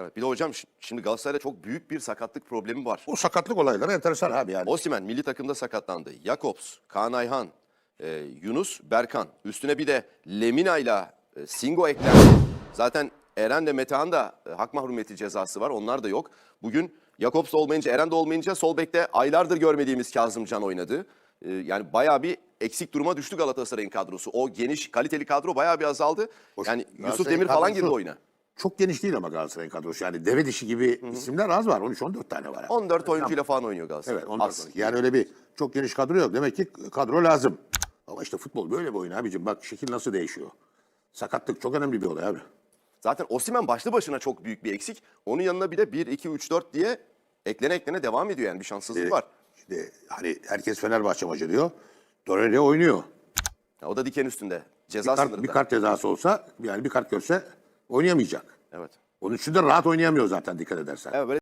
Evet bir de hocam şi- şimdi Galatasaray'da çok büyük bir sakatlık problemi var. O sakatlık olayları enteresan abi yani. Osimhen milli takımda sakatlandı. Jakobs, Kaan Ayhan, e, Yunus, Berkan. Üstüne bir de Lemina ile e, Singo eklendi. Zaten Eren de Metehan da e, hak mahrumiyeti cezası var. Onlar da yok. Bugün Jakobs olmayınca, Eren de olmayınca sol bekte aylardır görmediğimiz Kazımcan oynadı. E, yani bayağı bir eksik duruma düştü Galatasaray'ın kadrosu. O geniş, kaliteli kadro bayağı bir azaldı. Yani Yusuf Demir falan girdi oyuna. Çok geniş değil ama Galatasaray'ın kadrosu. Yani deve dişi gibi isimler az var. 13-14 tane var. yani. 14 oyuncuyla falan oynuyor Galatasaray. Evet 14 Az. oyuncu. Yani öyle bir çok geniş kadro yok. Demek ki kadro lazım. Ama işte futbol böyle bir oyun abicim. Bak şekil nasıl değişiyor. Sakatlık çok önemli bir olay abi. Zaten Osimhen başlı başına çok büyük bir eksik. Onun yanına bir de 1, 2, 3, 4 diye eklene eklene devam ediyor yani bir şanssızlık Ee, var. İşte hani herkes Fenerbahçe maçı diyor. Torreira oynuyor. Ya o da diken üstünde. Ceza Bir kart, sınırında. bir kart cezası olsa yani bir kart görse oynayamayacak. Evet. Onun için de rahat oynayamıyor zaten dikkat edersen. Evet böyle